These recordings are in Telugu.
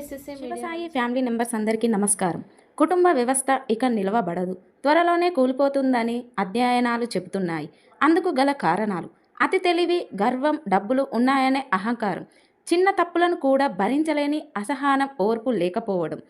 శివసాయి ఫ్యామిలీ మెంబర్స్ అందరికీ నమస్కారం. కుటుంబ వ్యవస్థ ఇక నిలవబడదు. త్వరలోనే కూలిపోతుందని అధ్యయనాలు చెబుతున్నాయి. అందుకు గల కారణాలు. అతి తెలివి గర్వం డబ్బులు ఉన్నాయనే అహంకారం. చిన్న తప్పులను కూడా భరించలేని అసహనం ఓర్పు లేకపోవడం.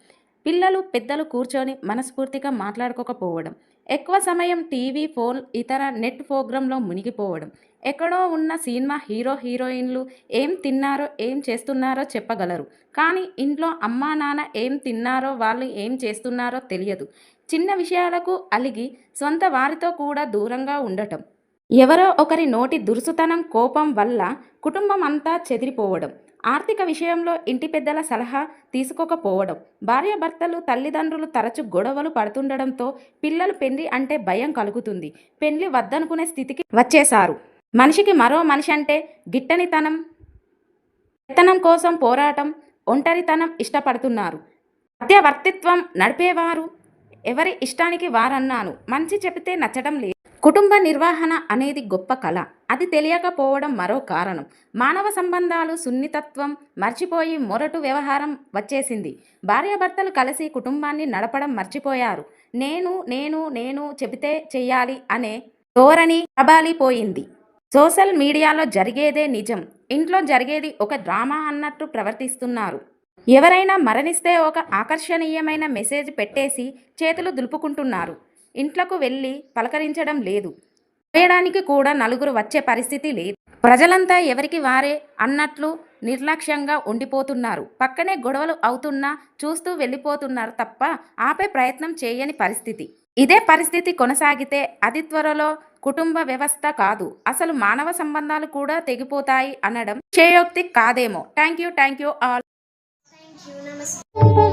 పిల్లలు పెద్దలు కూర్చొని మనస్ఫూర్తిగా మాట్లాడుకోకపోవడం. ఎక్కువ సమయం టీవీ ఫోన్ ఇతర నెట్ ప్రోగ్రాంలో మునిగిపోవడం. ఎక్కడో ఉన్న సినిమా హీరో హీరోయిన్లు ఏం తిన్నారో ఏం చేస్తున్నారో చెప్పగలరు. కానీ ఇంట్లో అమ్మా నాన్న ఏం తిన్నారో వాళ్ళు ఏం చేస్తున్నారో తెలియదు. చిన్న విషయాలకు అలిగి సొంత వారితో కూడా దూరంగా ఉండటం. ఎవరో ఒకరి నోటి దురుసుతనం కోపం వల్ల కుటుంబం అంతా చెదిరిపోవడం. ఆర్థిక విషయంలో ఇంటి పెద్దల సలహా తీసుకోకపోవడం భార్యాభర్తలు తల్లిదండ్రులు తరచు గొడవలు పడుతుండడంతో పిల్లలు పెళ్ళి అంటే భయం కలుగుతుంది. పెళ్ళి వద్దనుకునే స్థితికి వచ్చేశారు. మనిషికి మరో మనిషి అంటే గిట్టనితనం ఎత్తనం కోసం పోరాటం ఒంటరితనం ఇష్టపడుతున్నారు. మధ్యవర్తిత్వం నడిపేవారు. ఎవరి ఇష్టానికి వారన్నాను. మంచి చెబితే నచ్చడం లేదు. కుటుంబ నిర్వహణ అనేది గొప్ప కళ. అది తెలియకపోవడం మరో కారణం. మానవ సంబంధాలు సున్నితత్వం మర్చిపోయి మొరటు వ్యవహారం వచ్చేసింది. భార్యాభర్తలు కలిసి కుటుంబాన్ని నడపడం మర్చిపోయారు. నేను నేను నేను చెబితే చెయ్యాలి అనే ధోరణి ప్రబాలిపోయింది సోషల్ మీడియాలో జరిగేదే నిజం. ఇంట్లో జరిగేది ఒక డ్రామా అన్నట్టు ప్రవర్తిస్తున్నారు. ఎవరైనా మరణిస్తే ఒక ఆకర్షణీయమైన మెసేజ్ పెట్టేసి చేతులు దులుపుకుంటున్నారు. ఇంట్లోకి వెళ్ళి పలకరించడం లేదు. వేయడానికి కూడా నలుగురు వచ్చే పరిస్థితి లేదు. ప్రజలంతా ఎవరికి వారే అన్నట్లు నిర్లక్ష్యంగా ఉండిపోతున్నారు. పక్కనే గొడవలు అవుతున్నా చూస్తూ వెళ్ళిపోతున్నారు తప్ప ఆపే ప్రయత్నం చేయని పరిస్థితి. ఇదే పరిస్థితి కొనసాగితే అతి త్వరలో కుటుంబ వ్యవస్థ కాదు. అసలు మానవ సంబంధాలు కూడా తెగిపోతాయి అనడం చేయోక్తి కాదేమో. Thank you thank you all